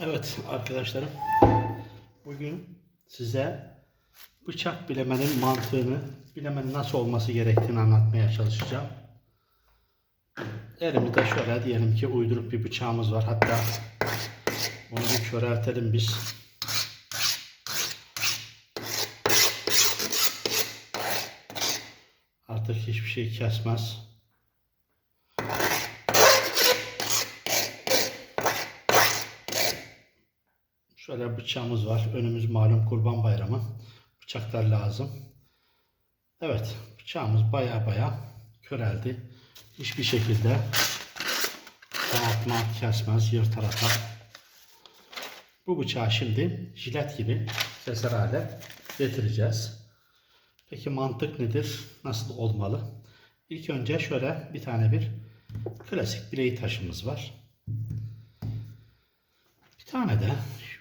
Evet arkadaşlarım. Bugün size bıçak bilemenin mantığını, bilemenin nasıl olması gerektiğini anlatmaya çalışacağım. Elimizde şöyle diyelim ki uyduruk bir bıçağımız var. Hatta bunu bir köreltelim biz. Artık hiçbir şey kesmez. Şöyle bıçağımız var. Önümüz malum kurban bayramı. Bıçaklar lazım. Evet bıçağımız baya baya köreldi. Hiçbir şekilde dağıtma, kesmez, yırtar atar. Bu bıçağı şimdi jilet gibi keser hale getireceğiz. Peki mantık nedir? Nasıl olmalı? İlk önce şöyle bir tane bir klasik bileği taşımız var. Bir tane de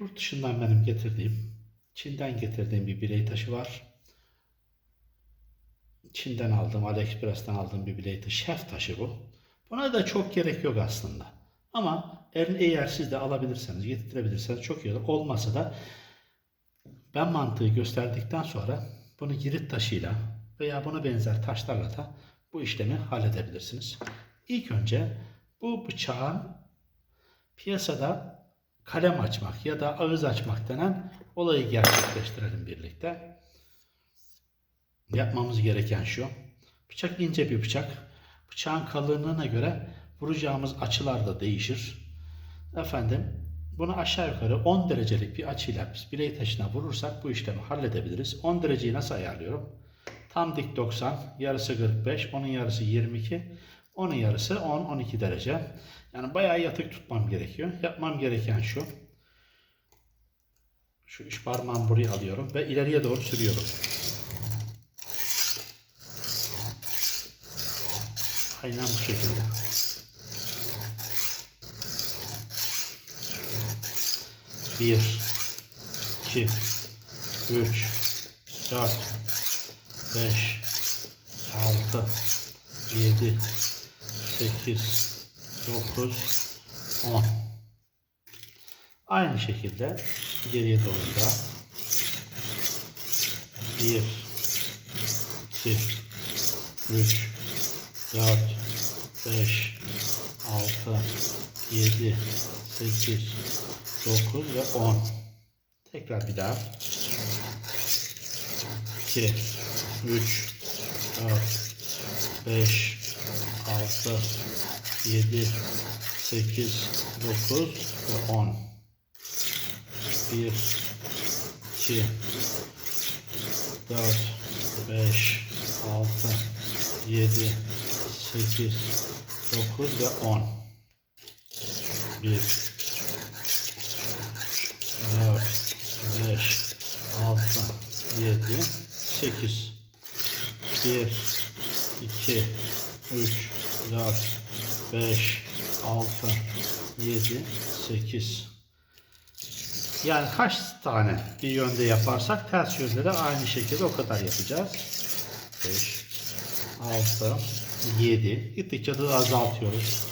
yurt dışından benim getirdiğim, Çin'den getirdiğim bir bilek taşı var. Çin'den aldım, AliExpress'ten aldığım bir bilek taşı, şef taşı bu. Buna da çok gerek yok aslında. Ama eğer siz de alabilirseniz, getirebilirseniz çok iyi olur. Olmasa da ben mantığı gösterdikten sonra bunu girit taşıyla veya buna benzer taşlarla da bu işlemi halledebilirsiniz. İlk önce bu bıçağın piyasada kalem açmak ya da ağız açmak denen olayı gerçekleştirelim birlikte. Yapmamız gereken şu. Bıçak ince bir bıçak. Bıçağın kalınlığına göre vuracağımız açılar da değişir. Efendim bunu aşağı yukarı 10 derecelik bir açıyla biz bilek taşına vurursak bu işlemi halledebiliriz. 10 dereceyi nasıl ayarlıyorum? Tam dik 90, yarısı 45, onun yarısı 22, onun yarısı 10-12 derece. Yani bayağı yatık tutmam gerekiyor. Yapmam gereken şu. Şu üç parmağımı buraya alıyorum ve ileriye doğru sürüyorum. Aynen bu şekilde. Bir, iki, üç, dört, beş, altı, yedi, sekiz, 9, 10. Aynı şekilde geriye doğru da 1, 2, 3, 4, 5, 6, 7, 8, 9 ve 10. Tekrar bir daha. 2, 3, 4, 5, 6, 7, 8, 9 ve 10. 1, 2, 4, 5, 6, 7, 8, 9 ve 10. 1, 4, 5, 6, 7, 8. 1, 2, 3, 4, 5, 6, 7, 8. Yani kaç tane bir yönde yaparsak ters yönde de aynı şekilde o kadar yapacağız. 5, 6, 7. Gittikçe de azaltıyoruz.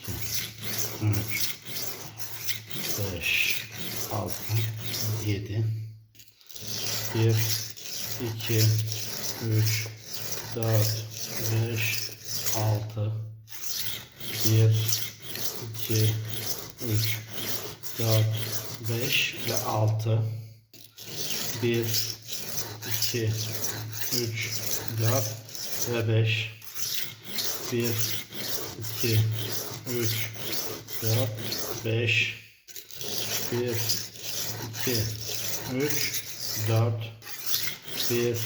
2, 3, 5, 6, 7. 1, 2, 3, 4, 5, 6, 1, 2, 3, 4, 5 ve 6. 1, 2, 3, 4 ve 5. 1, 2, 3, 4, 5. 1, 2, 3, 4. 1,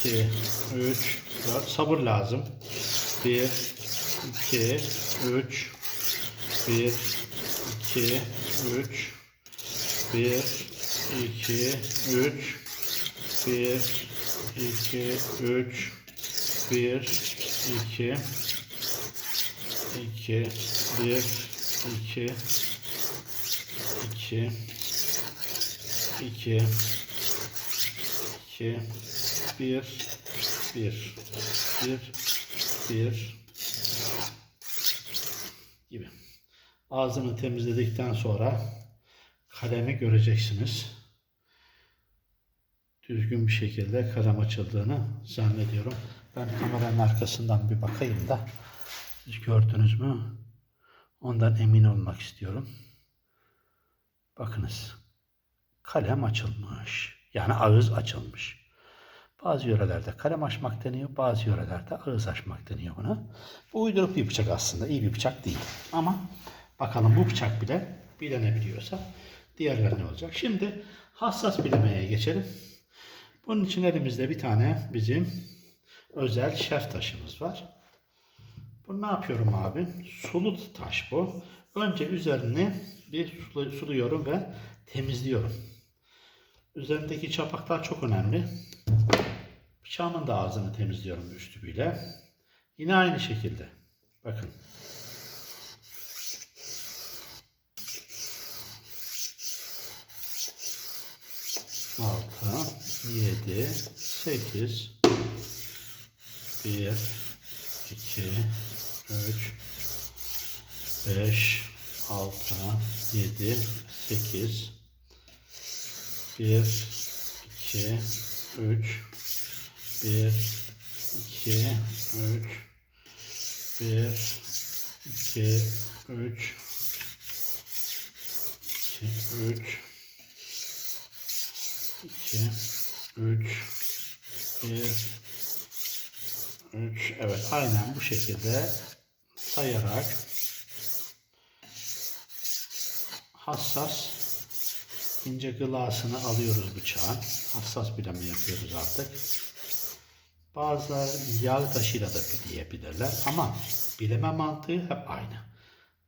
2, 3, 4. Sabır lazım. 1, 2, 3, 1, 2, 3, 1, 2, 3, 1, 2, 3, 1, 2, 2, 1, 2, 2, 2, 2, 1, 1, 1, 1 gibi. Ağzını temizledikten sonra kalemi göreceksiniz. Düzgün bir şekilde kalem açıldığını zannediyorum. Ben kameranın arkasından bir bakayım da siz gördünüz mü? Ondan emin olmak istiyorum. Bakınız. Kalem açılmış. Yani ağız açılmış. Bazı yörelerde kalem açmak deniyor, bazı yörelerde ağız açmak deniyor buna. Bu uyduruk bir bıçak aslında, iyi bir bıçak değil. Ama bakalım bu bıçak bile bilenebiliyorsa diğerleri ne olacak? Şimdi hassas bilemeye geçelim. Bunun için elimizde bir tane bizim özel şef taşımız var. Bunu ne yapıyorum abi? Sulu taş bu. Önce üzerini bir sulu- suluyorum ve temizliyorum. Üzerindeki çapaklar çok önemli. Bıçağımın da ağzını temizliyorum üstüyle. Yine aynı şekilde. Bakın. Altı, yedi, sekiz, bir, iki, üç, beş, altı, yedi, sekiz, bir, iki, üç, bir, iki, üç, bir, iki, üç, iki, üç, iki, üç, bir, üç. Evet, aynen bu şekilde sayarak hassas ince gılasını alıyoruz bıçağın. Hassas bileme yapıyoruz artık. Bazıları yağ taşıyla da bileyebilirler ama bileme mantığı hep aynı.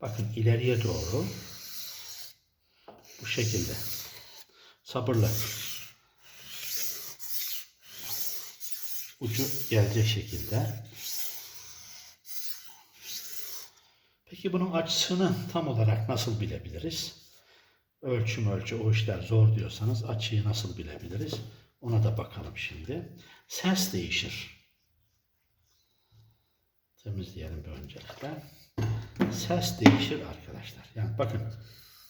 Bakın ileriye doğru bu şekilde sabırlı ucu gelecek şekilde. Peki bunun açısını tam olarak nasıl bilebiliriz? Ölçüm ölçü o işler zor diyorsanız açıyı nasıl bilebiliriz? Ona da bakalım şimdi. Ses değişir. Temizleyelim bir öncelikle. Ses değişir arkadaşlar. Yani bakın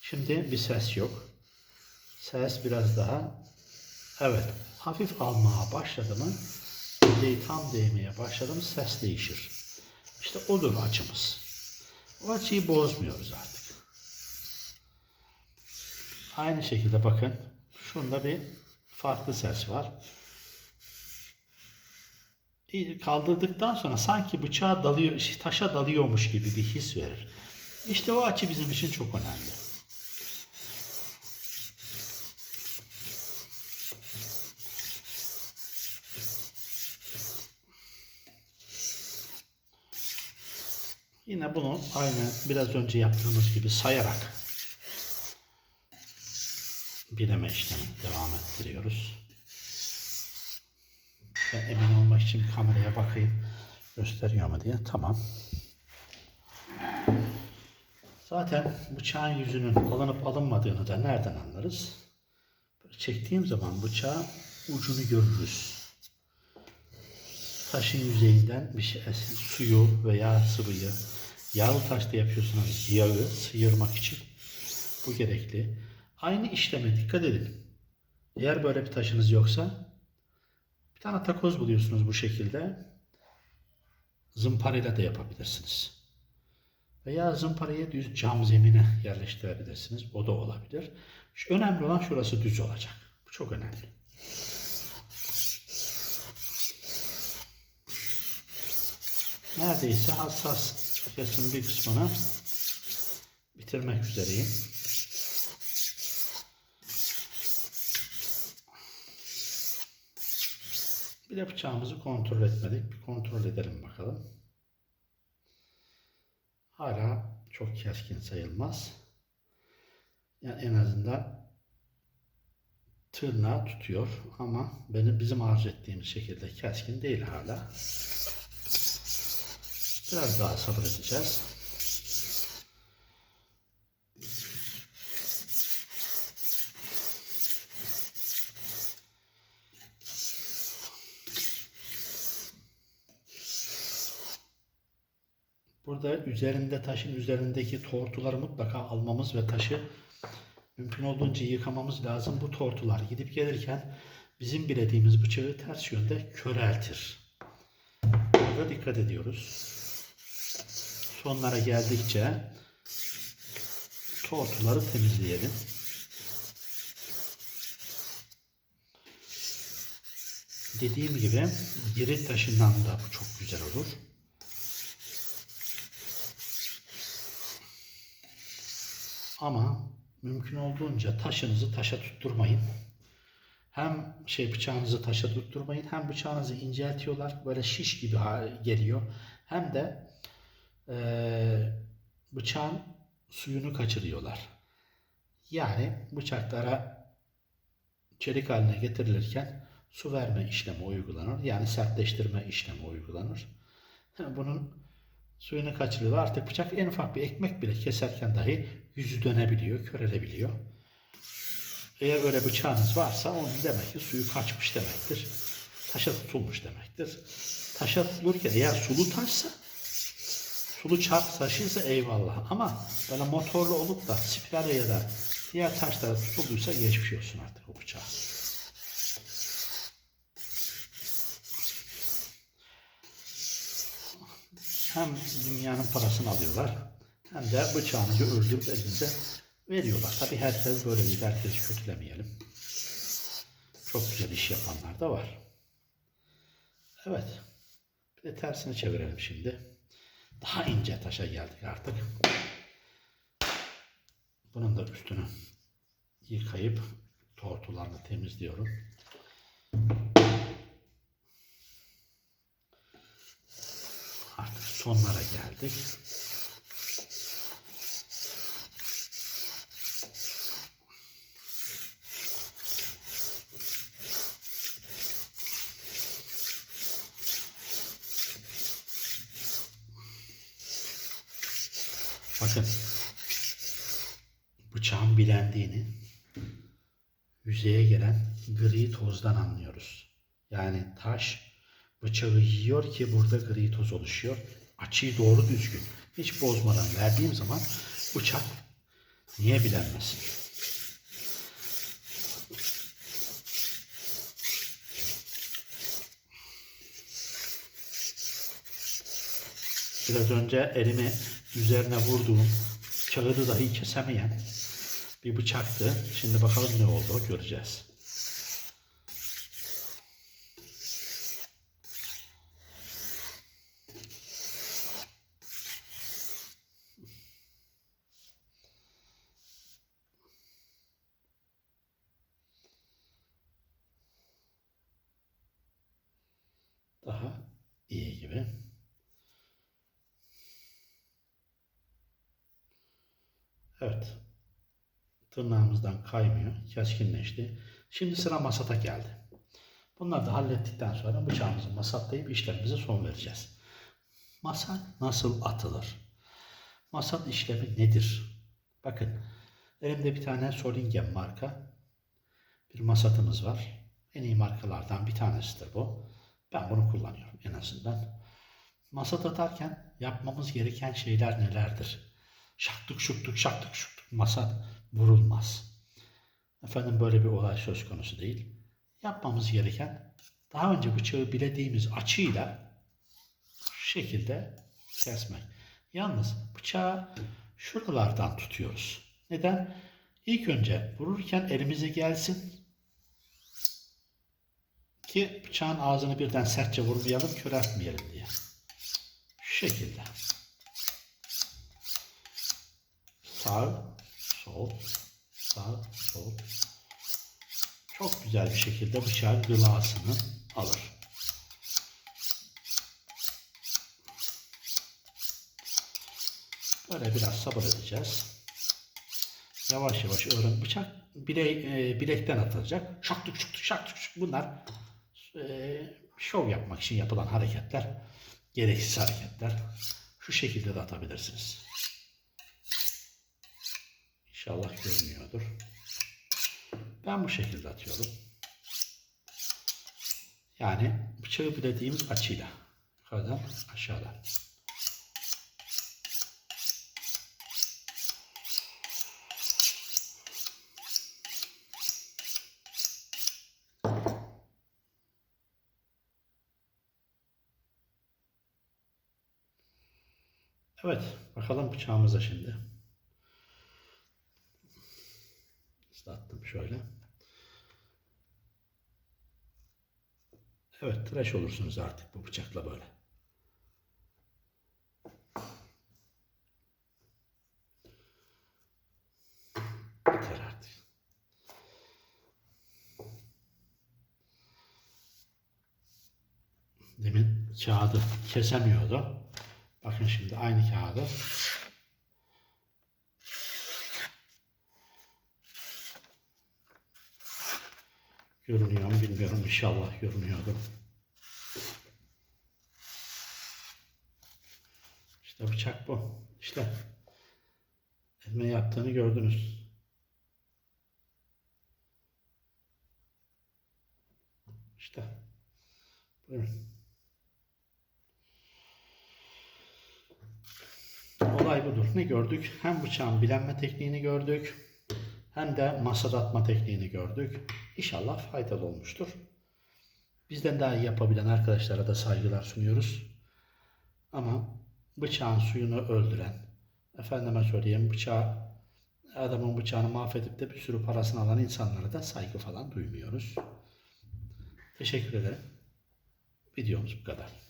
şimdi bir ses yok. Ses biraz daha evet hafif almaya başladı mı tam değmeye başladı mı ses değişir. İşte odur açımız. O açıyı bozmuyoruz artık. Aynı şekilde bakın. Şunda bir farklı ses var. Kaldırdıktan sonra sanki bıçağa dalıyor, şey, taşa dalıyormuş gibi bir his verir. İşte o açı bizim için çok önemli. Yine bunu aynı biraz önce yaptığımız gibi sayarak bileme işlemi devam ettiriyoruz. Ben emin olmak için kameraya bakayım. Gösteriyor mu diye. Tamam. Zaten bıçağın yüzünün alınıp alınmadığını da nereden anlarız? Çektiğim zaman bıçağın ucunu görürüz. Taşın yüzeyinden bir şey, suyu veya sıvıyı yağlı taşta yapıyorsanız yağı sıyırmak için bu gerekli. Aynı işleme dikkat edin. Eğer böyle bir taşınız yoksa bir tane takoz buluyorsunuz bu şekilde. Zımparayla da yapabilirsiniz. Veya zımparayı düz cam zemine yerleştirebilirsiniz. O da olabilir. Şu önemli olan şurası düz olacak. Bu çok önemli. Neredeyse hassas kesim bir kısmını bitirmek üzereyim. Bıçağımızı kontrol etmedik. Bir kontrol edelim bakalım. Hala çok keskin sayılmaz. Yani en azından tırnağı tutuyor ama benim bizim arzu ettiğimiz şekilde keskin değil hala. Biraz daha sabredeceğiz. Burada üzerinde taşın üzerindeki tortuları mutlaka almamız ve taşı mümkün olduğunca yıkamamız lazım. Bu tortular gidip gelirken bizim bilediğimiz bıçağı ters yönde köreltir. Burada dikkat ediyoruz. Sonlara geldikçe tortuları temizleyelim. Dediğim gibi geri taşından da bu çok güzel olur. Ama mümkün olduğunca taşınızı taşa tutturmayın. Hem şey bıçağınızı taşa tutturmayın hem bıçağınızı inceltiyorlar. Böyle şiş gibi geliyor. Hem de eee, bıçağın suyunu kaçırıyorlar. Yani bıçaklara çelik haline getirilirken su verme işlemi uygulanır. Yani sertleştirme işlemi uygulanır. Bunun suyunu kaçırıyorlar. Artık bıçak en ufak bir ekmek bile keserken dahi yüzü dönebiliyor, körelebiliyor. Eğer böyle bıçağınız varsa onun demek ki suyu kaçmış demektir. Taşa tutulmuş demektir. Taşa tutulurken eğer sulu taşsa sulu çarp taşıysa eyvallah. Ama böyle motorlu olup da spiral ya da diğer taşlara tutulduysa geçmiş olsun artık o bıçağı. Hem dünyanın parasını alıyorlar hem de bıçağınızı öldürüp elinize veriyorlar. Tabi herkes böyle değil. Herkesi kötülemeyelim. Çok güzel iş yapanlar da var. Evet. Bir de tersini çevirelim şimdi. Daha ince taşa geldik artık. Bunun da üstünü yıkayıp tortularını temizliyorum. Sonlara geldik. Bakın bıçağın bilendiğini yüzeye gelen gri tozdan anlıyoruz. Yani taş bıçağı yiyor ki burada gri toz oluşuyor. Açıyı doğru düzgün hiç bozmadan verdiğim zaman bıçak niye bilenmesin? Biraz önce elimi üzerine vurduğum kağıdı dahi kesemeyen bir bıçaktı. Şimdi bakalım ne oldu göreceğiz. Daha iyi gibi. Evet. Tırnağımızdan kaymıyor. Keskinleşti. Şimdi sıra masata geldi. Bunları da hallettikten sonra bıçağımızı masatlayıp işlemimize son vereceğiz. Masat nasıl atılır? Masat işlemi nedir? Bakın elimde bir tane Solingen marka bir masatımız var. En iyi markalardan bir tanesidir bu. Ben bunu kullanıyorum en azından. Masat atarken yapmamız gereken şeyler nelerdir? Şaktık şuktuk şaktık şuktuk masat vurulmaz. Efendim böyle bir olay söz konusu değil. Yapmamız gereken daha önce bıçağı bilediğimiz açıyla şekilde kesmek. Yalnız bıçağı şuralardan tutuyoruz. Neden? İlk önce vururken elimize gelsin ki bıçağın ağzını birden sertçe vurmayalım, köreltmeyelim diye. Şu şekilde. Sağ, sol, sağ, sol. Çok güzel bir şekilde bıçağın gılasını alır. Böyle biraz sabır edeceğiz. Yavaş yavaş öğren. Bıçak bile, e, bilekten atılacak. Şaktık şuktuk şaktık şuk. Bunlar e, şov yapmak için yapılan hareketler. Gereksiz hareketler. Şu şekilde de atabilirsiniz. İnşallah görünüyordur. Ben bu şekilde atıyorum. Yani bıçağı bilediğimiz açıyla. Yukarıdan aşağıdan. Evet, bakalım bıçağımıza şimdi. Islattım şöyle. Evet, tıraş olursunuz artık bu bıçakla böyle. Yeter artık. Demin kağıdı kesemiyordu. Bakın şimdi aynı kağıdı görünüyor mu bilmiyorum. İnşallah görünüyordur. İşte bıçak bu. İşte elime yaptığını gördünüz. İşte. Buyurun. Olay budur. Ne gördük? Hem bıçağın bilenme tekniğini gördük. Hem de masada atma tekniğini gördük. İnşallah faydalı olmuştur. Bizden daha iyi yapabilen arkadaşlara da saygılar sunuyoruz. Ama bıçağın suyunu öldüren, efendime söyleyeyim bıçağı, adamın bıçağını mahvedip de bir sürü parasını alan insanlara da saygı falan duymuyoruz. Teşekkür ederim. Videomuz bu kadar.